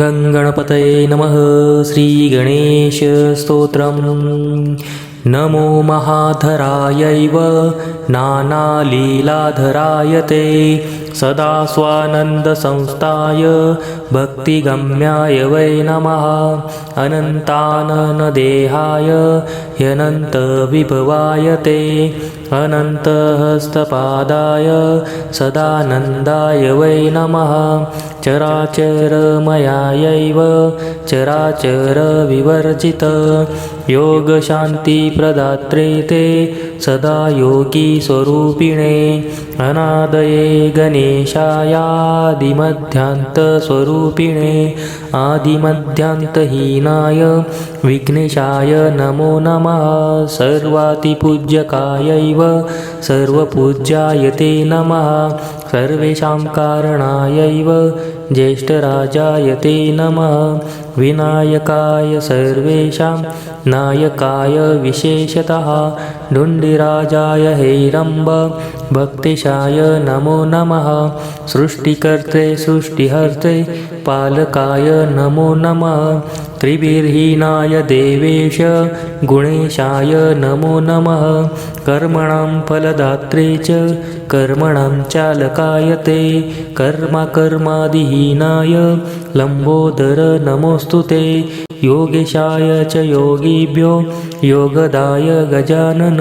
गणगणपतये नमः श्रीगणेशस्तोत्रम्। नमो महाधरायैव नानालीलाधराय ते सदा स्वानन्दसंस्थाय भक्तिगम्याय वै नमः। अनन्ताननदेहाय ह्यनन्तविभवाय ते। अनन्तहस्तपादाय सदानन्दाय वै नमः। चराचरमयायैव चराचरविवर्जित। योगशान्तिप्रदात्रे ते सदा योगीस्वरूपिणे अनादये गणेशायादिमध्यान्तस्वरूपिणे आदिमध्यान्तहीनाय विघ्नेशाय नमो नमः सर्वातिपूज्यकायैव सर्वपूज्याय ते नमः सर्वेषां कारणायैव ज्येष्ठराजाय ते नमः। विनायकाय सर्वेषां नायकाय विशेषतः। डुण्डिराजाय हैरम्ब भक्तिशाय नमो नमः। सृष्टिकर्त्रे सृष्टिहर्त्रे पालकाय नमो नमः। त्रिभिर्हीनाय देवेश गुणेशाय नमो नमः। कर्मणां फलदात्रे च कर्मणां चालकाय ते कर्मा कर्मादिहीनाय लम्बोदर नमोऽस्तु ते योगेशाय च योगीभ्यो। योगदाय गजानन।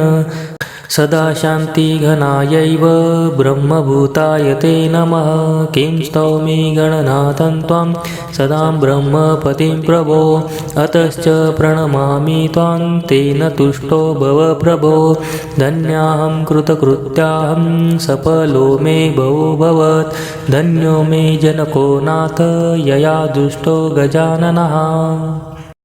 सदा शान्तिघनायैव ब्रह्मभूताय ते नमः। किं स्तौमि गणनाथं त्वां? सदा ब्रह्मपतिं प्रभो। अतश्च प्रणमामि त्वां तेन तुष्टो भव प्रभो धन्याहं कृतकृत्याहं सफलो मे भवोऽभवत् धन्यो मे जनको नाथ यया दुष्टो गजाननः